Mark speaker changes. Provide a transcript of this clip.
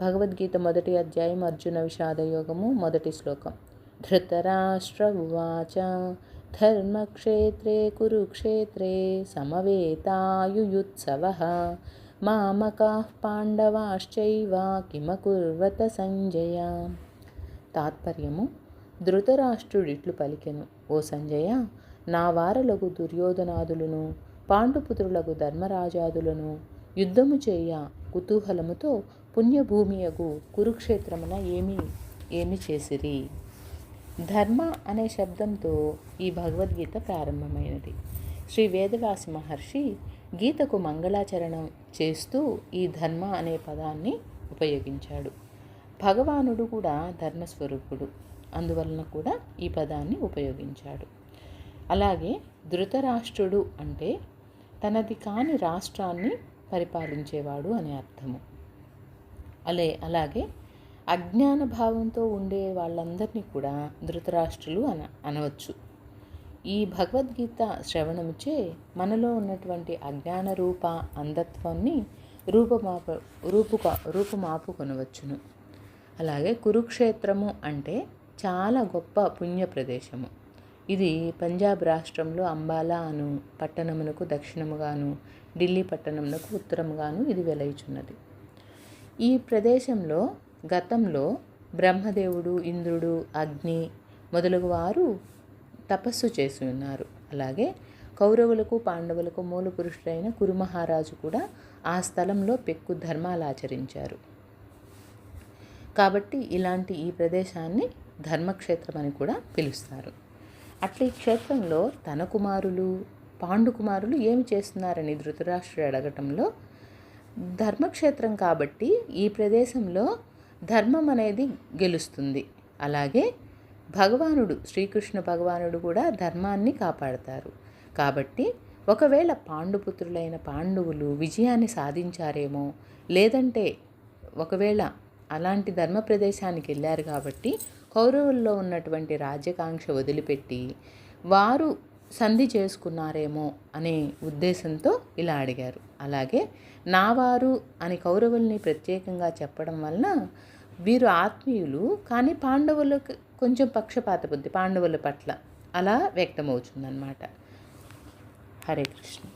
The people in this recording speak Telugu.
Speaker 1: భగవద్గీత మొదటి అధ్యాయం అర్జున విషాదయోగము మొదటి శ్లోకం. ధృతరాష్ట్ర ఉవాచ ధర్మక్షేత్రే కురుక్షేత్రే సమవేతాయుయుత్సవ. మామకా పాండవాశ్చైవ కిమకుర్వత సంజయ. తాత్పర్యము ధృతరాష్ట్రుడిట్లు పలికెను. ఓ సంజయ నా వారలకు దుర్యోధనాదులను పాండుపుత్రులకు ధర్మరాజాదులను యుద్ధము చేయ కుతూహలముతో పుణ్యభూమియగు కురుక్షేత్రమున ఏమి ఏమి చేసిరి? ధర్మ అనే శబ్దంతో ఈ భగవద్గీత ప్రారంభమైనది. శ్రీ వేదవ్యాసి మహర్షి గీతకు మంగళాచరణం చేస్తూ ఈ ధర్మ అనే పదాన్ని ఉపయోగించాడు. భగవానుడు కూడా ధర్మస్వరూపుడు. అందువలన కూడా ఈ పదాన్ని ఉపయోగించాడు. అలాగే ధృతరాష్ట్రుడు అంటే తనది కాని రాష్ట్రాన్ని పరిపాలించేవాడు అనే అర్థము. అలే అలాగే అజ్ఞాన భావంతో ఉండే వాళ్ళందరినీ కూడా ధృతరాష్ట్రులు అన అనవచ్చు. ఈ భగవద్గీత శ్రవణముచే మనలో ఉన్నటువంటి అజ్ఞాన రూప అంధత్వాన్ని రూపమాప రూపుక రూపుమాపు కొనవచ్చును అలాగే కురుక్షేత్రము అంటే చాలా గొప్ప పుణ్య ప్రదేశము. ఇది పంజాబ్ రాష్ట్రంలో అంబాలా అను పట్టణమునకు దక్షిణముగాను ఢిల్లీ పట్టణమునకు ఉత్తరముగాను ఇది వెలయుచున్నది. ఈ ప్రదేశంలో గతంలో బ్రహ్మదేవుడు ఇంద్రుడు అగ్ని మొదలగు వారు తపస్సు చేసి ఉన్నారు. అలాగే కౌరవులకు పాండవులకు మూల పురుషుడైన కురుమహారాజు కూడా ఆ స్థలంలో పెక్కు ధర్మాలు ఆచరించారు. కాబట్టి ఇలాంటి ఈ ప్రదేశాన్ని ధర్మక్షేత్రం అని కూడా పిలుస్తారు. అట్లా ఈ క్షేత్రంలో తన కుమారులు పాండు కుమారులు ఏమి చేస్తున్నారని ధృతరాష్ట్రుడు అడగటంలో ధర్మక్షేత్రం కాబట్టి ఈ ప్రదేశంలో ధర్మం అనేది గెలుస్తుంది. అలాగే భగవానుడు శ్రీకృష్ణ భగవానుడు కూడా ధర్మాన్ని కాపాడతారు. కాబట్టి ఒకవేళ పాండుపుత్రులైన పాండవులు విజయాన్ని సాధించారేమో లేదంటే ఒకవేళ అలాంటి ధర్మ ప్రదేశానికి వెళ్ళారు కాబట్టి కౌరవుల్లో ఉన్నటువంటి రాజ్యకాంక్ష వదిలిపెట్టి వారు సంధి చేసుకున్నారేమో అనే ఉద్దేశంతో ఇలా అడిగారు. అలాగే నా వారు అని కౌరవుల్ని ప్రత్యేకంగా చెప్పడం వలన వీరు ఆత్మీయులు కానీ పాండవులకు కొంచెం పక్షపాత బుద్ధి పాండవుల పట్ల అలా వ్యక్తమవుతుందన్నమాట. హరే కృష్ణ.